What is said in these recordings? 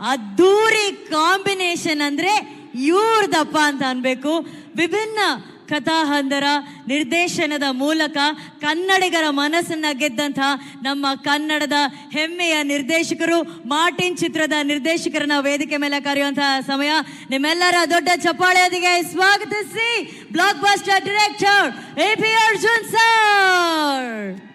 ಅದ್ದೂರಿ ಕಾಂಬಿನೇಷನ್ ಅಂದ್ರೆ ಇವ್ರದಪ್ಪ ಅಂತ ಅನ್ಬೇಕು. ವಿಭಿನ್ನ ಕಥಾಹಂದರ ನಿರ್ದೇಶನದ ಮೂಲಕ ಕನ್ನಡಿಗರ ಮನಸ್ಸನ್ನ ಗೆದ್ದಂತಹ ನಮ್ಮ ಕನ್ನಡದ ಹೆಮ್ಮೆಯ ನಿರ್ದೇಶಕರು ಮಾರ್ಟಿನ್ ಚಿತ್ರದ ನಿರ್ದೇಶಕರನ್ನ ವೇದಿಕೆ ಮೇಲೆ ಕರೆಯುವಂತಹ ಸಮಯ. ನಿಮ್ಮೆಲ್ಲರ ದೊಡ್ಡ ಚಪ್ಪಾಳೆಯೊಂದಿಗೆ ಸ್ವಾಗತಿಸಿ blockbuster director A P Arjun sir.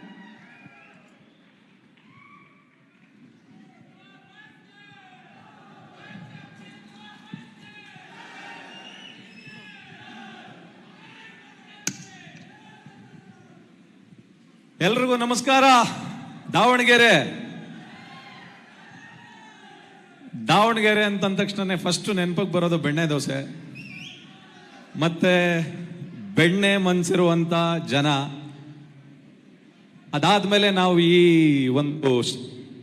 ಎಲ್ರಿಗೂ ನಮಸ್ಕಾರ. ದಾವಣಗೆರೆ. ದಾವಣಗೆರೆ ಅಂತಂದ ತಕ್ಷಣ ಫಸ್ಟ್ ನೆನಪಿಗೆ ಬರೋದು ಬೆಣ್ಣೆ ದೋಸೆ. ಮತ್ತೆ ಬೆಣ್ಣೆ ಮನ್ಸಿರುವಂತ ಜನ. ಅದಾದ್ಮೇಲೆ ನಾವು ಈ ಒಂದು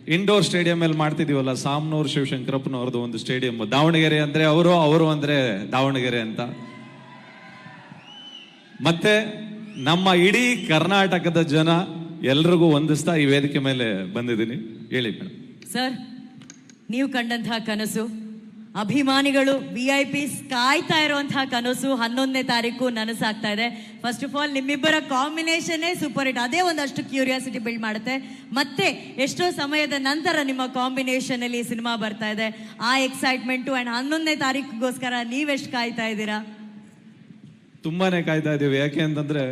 ಇಂಡೋರ್ ಸ್ಟೇಡಿಯಂ ಅಲ್ಲಿ ಮಾಡ್ತಿದೀವಲ್ಲ, ಸಾಮ್ನೂರ್ ಶಿವಶಂಕರಪ್ಪನವ್ರದ್ದು ಒಂದು ಸ್ಟೇಡಿಯಂ ದಾವಣಗೆರೆ ಅಂದ್ರೆ ಅವರು ಅವರು ಅಂದ್ರೆ ದಾವಣಗೆರೆ ಅಂತ. ಮತ್ತೆ ನಮ್ಮ ಇಡೀ ಕರ್ನಾಟಕದ ಜನ ಎಲ್ರಿಗೂ ಒಂದಿಸ್ತಾ ಈ ವೇದಿಕೆ ಮೇಲೆ ಬಂದಿದ್ದೀನಿ. ಹೇಳಿ ಸರ್, ನೀವು ಕಂಡಂತಹ ಕನಸು, ಅಭಿಮಾನಿಗಳು ವಿ ಐ ಪಿಸ್ ಕಾಯ್ತಾ ಇರುವಂತಹ ಕನಸು ಹನ್ನೊಂದನೇ ತಾರೀಕು ನನಸಾಗ್ತಾ ಇದೆ. ಫಸ್ಟ್ ಆಫ್ ಆಲ್ ನಿಮ್ಮಿಬ್ಬರ ಕಾಂಬಿನೇಷನ್ನೇ ಸೂಪರ್ ಹಿಟ್ ಅದೇ ಒಂದಷ್ಟು ಕ್ಯೂರಿಯಾಸಿಟಿ ಬಿಲ್ಡ್ ಮಾಡುತ್ತೆ. ಮತ್ತೆ ಎಷ್ಟೋ ಸಮಯದ ನಂತರ ನಿಮ್ಮ ಕಾಂಬಿನೇಷನ್ ಅಲ್ಲಿ ಸಿನಿಮಾ ಬರ್ತಾ ಇದೆ. ಆ ಎಕ್ಸೈಟ್ಮೆಂಟು ಅಂಡ್ ಹನ್ನೊಂದನೇ ತಾರೀಕಿಗೋಸ್ಕರ ನೀವೆಷ್ಟು ಕಾಯ್ತಾ ಇದ್ದೀರಾ? ತುಂಬಾನೇ ಕಾಯ್ತಾ ಇದ್ದೀವಿ. ಯಾಕೆ ಅಂತಂದ್ರೆ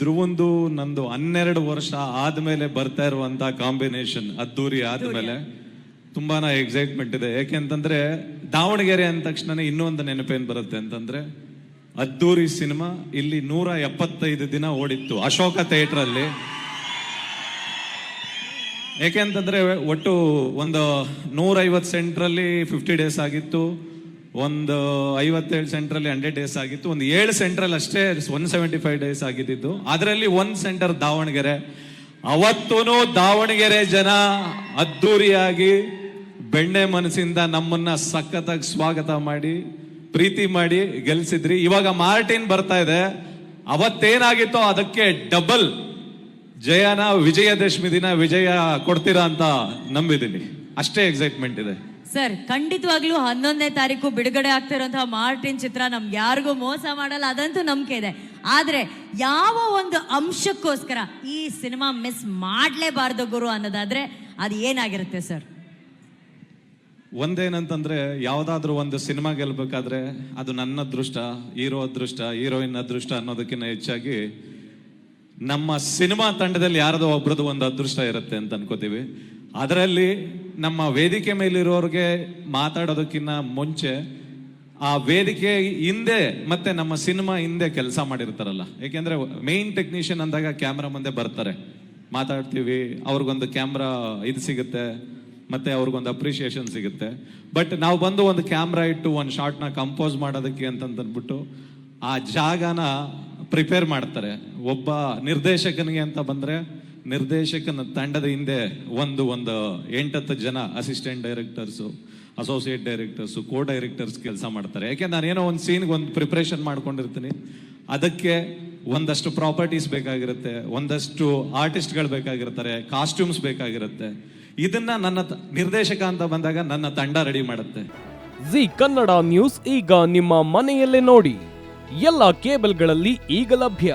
ಧ್ರುವಂದು ನಂದು ಹನ್ನೆರಡು ವರ್ಷ ಆದ್ಮೇಲೆ ಬರ್ತಾ ಇರುವಂತ ಕಾಂಬಿನೇಷನ್ ಅದ್ದೂರಿ ಆದ್ಮೇಲೆ ತುಂಬಾನೇ ಎಕ್ಸೈಟ್ಮೆಂಟ್ ಇದೆ. ಯಾಕೆ ಅಂತಂದ್ರೆ ದಾವಣಗೆರೆ ಅಂದ ತಕ್ಷಣ ಇನ್ನೊಂದು ನೆನಪೇನ್ ಬರುತ್ತೆ ಅಂತಂದ್ರೆ ಅದ್ದೂರಿ ಸಿನಿಮಾ ಇಲ್ಲಿ ನೂರ ಎಪ್ಪತ್ತೈದು ದಿನ ಓಡಿತ್ತು ಅಶೋಕ ಥಿಯೇಟರ್ ಅಲ್ಲಿ ಯಾಕೆ ಅಂತಂದ್ರೆ ಒಟ್ಟು ಒಂದು ನೂರೈವತ್ತು ಸೆಂಟ್ರಲ್ಲಿ ಫಿಫ್ಟಿ ಡೇಸ್ ಆಗಿತ್ತು. ಒಂದು ಐವತ್ತೇಳು ಸೆಂಟ್ರಲ್ಲಿ ಹಂಡ್ರೆಡ್ ಡೇಸ್ ಆಗಿತ್ತು, ಒಂದು ಏಳು ಸೆಂಟ್ರಲ್ಲಿ ಅಷ್ಟೇ ಒನ್ ಸೆವೆಂಟಿ ಫೈವ್ ಡೇಸ್ ಆಗಿದ್ದಿದ್ದು. ಅದರಲ್ಲಿ ಒಂದು ಸೆಂಟರ್ ದಾವಣಗೆರೆ. ಅವತ್ತೂ ದಾವಣಗೆರೆ ಜನ ಅದ್ದೂರಿಯಾಗಿ ಬೆಣ್ಣೆ ಮನಸ್ಸಿಂದ ನಮ್ಮನ್ನ ಸಖತ್ತಾಗಿ ಸ್ವಾಗತ ಮಾಡಿ, ಪ್ರೀತಿ ಮಾಡಿ ಗೆಲ್ಸಿದ್ರಿ. ಇವಾಗ ಮಾರ್ಟಿನ್ ಬರ್ತಾ ಇದೆ. ಅವತ್ತೇನಾಗಿತ್ತೋ ಅದಕ್ಕೆ ಡಬಲ್ ಜಯನ, ವಿಜಯದಶಮಿ ದಿನ ವಿಜಯ ಕೊಡ್ತೀರಾ ಅಂತ ನಂಬಿದ್ದೀನಿ. ಅಷ್ಟೇ ಎಕ್ಸೈಟ್ಮೆಂಟ್ ಇದೆ. ಸರ್ ಖಂಡಿತವಾಗ್ಲೂ ಹನ್ನೊಂದನೇ ತಾರೀಕು ಬಿಡುಗಡೆ ಆಗ್ತಿರುವಂತಹ ಮಾರ್ಟಿನ್ ಚಿತ್ರ ನಮ್ಗೆ ಯಾರಿಗೂ ಮೋಸ ಮಾಡಲ್ಲ, ಅದಂತೂ ನಂಬಿಕೆ ಇದೆ. ಆದ್ರೆ ಯಾವ ಒಂದು ಅಂಶಕ್ಕೋಸ್ಕರ ಈ ಸಿನಿಮಾ ಮಿಸ್ ಮಾಡ್ಲೇಬಾರ್ದು ಗುರು ಅನ್ನೋದಾದ್ರೆ ಅದು ಏನಾಗಿರುತ್ತೆ ಸರ್ ಒಂದೇನಂತಂದ್ರೆ, ಯಾವ್ದಾದ್ರು ಒಂದು ಸಿನಿಮಾ ಗೆಲ್ಬೇಕಾದ್ರೆ ಅದು ನನ್ನ ಅದೃಷ್ಟ ಹೀರೋ ಅದೃಷ್ಟ ಹೀರೋಯಿನ್ ಅದೃಷ್ಟ ಅನ್ನೋದಕ್ಕಿಂತ ಹೆಚ್ಚಾಗಿ ನಮ್ಮ ಸಿನಿಮಾ ತಂಡದಲ್ಲಿ ಯಾರದೋ ಒಬ್ರದ್ದು ಒಂದು ಅದೃಷ್ಟ ಇರುತ್ತೆ ಅಂತ ಅನ್ಕೋತೀವಿ. ಅದರಲ್ಲಿ ನಮ್ಮ ವೇದಿಕೆ ಮೇಲಿರೋರಿಗೆ ಮಾತಾಡೋದಕ್ಕಿಂತ ಮುಂಚೆ ಆ ವೇದಿಕೆ ಹಿಂದೆ ಮತ್ತೆ ನಮ್ಮ ಸಿನಿಮಾ ಹಿಂದೆ ಕೆಲಸ ಮಾಡಿರ್ತಾರಲ್ಲ. ಏಕೆಂದ್ರೆ ಮೇನ್ ಟೆಕ್ನಿಷಿಯನ್ ಅಂದಾಗ ಕ್ಯಾಮ್ರಾ ಮುಂದೆ ಬರ್ತಾರೆ. ಮಾತಾಡ್ತೀವಿ, ಅವ್ರಿಗೊಂದು ಕ್ಯಾಮ್ರಾ ಇದು ಸಿಗುತ್ತೆ, ಮತ್ತೆ ಅವ್ರಿಗೊಂದು ಅಪ್ರಿಷಿಯೇಷನ್ ಸಿಗುತ್ತೆ. ಬಟ್ ನಾವು ಬಂದು ಒಂದು ಕ್ಯಾಮ್ರಾ ಇಟ್ಟು ಒಂದು ಶಾರ್ಟ್ನ ಕಂಪೋಸ್ ಮಾಡೋದಕ್ಕೆ ಅಂತಂದ್ಬಿಟ್ಟು ಆ ಜಾಗನ ಪ್ರಿಪೇರ್ ಮಾಡ್ತಾರೆ. ಒಬ್ಬ ನಿರ್ದೇಶಕನಿಗೆ ಅಂತ ಬಂದ್ರೆ ನಿರ್ದೇಶಕನ ತಂಡದ ಹಿಂದೆ ಒಂದು ಒಂದು ಎಂಟತ್ತು ಜನ assistant directors associate directors co directors ಕೆಲಸ ಮಾಡ್ತಾರೆ. ಯಾಕೆ ನಾನು ಏನೋ ಒಂದು ಸೀನ್ಗೆ ಒಂದು ಪ್ರಿಪ್ರೇಷನ್ ಮಾಡ್ಕೊಂಡಿರ್ತೀನಿ. ಅದಕ್ಕೆ ಒಂದಷ್ಟು ಪ್ರಾಪರ್ಟೀಸ್ ಬೇಕಾಗಿರುತ್ತೆ, ಒಂದಷ್ಟು ಆರ್ಟಿಸ್ಟ್ಗಳು ಬೇಕಾಗಿರ್ತಾರೆ ಕಾಸ್ಟ್ಯೂಮ್ಸ್ ಬೇಕಾಗಿರುತ್ತೆ. ಇದನ್ನ ನನ್ನ ನಿರ್ದೇಶಕ ಅಂತ ಬಂದಾಗ ನನ್ನ ತಂಡ ರೆಡಿ ಮಾಡುತ್ತೆ. ಜಿ ಕನ್ನಡ ನ್ಯೂಸ್ ಈಗ ನಿಮ್ಮ ಮನೆಯಲ್ಲೇ ನೋಡಿ. ಎಲ್ಲ ಕೇಬಲ್ಗಳಲ್ಲಿ ಈಗ ಲಭ್ಯ.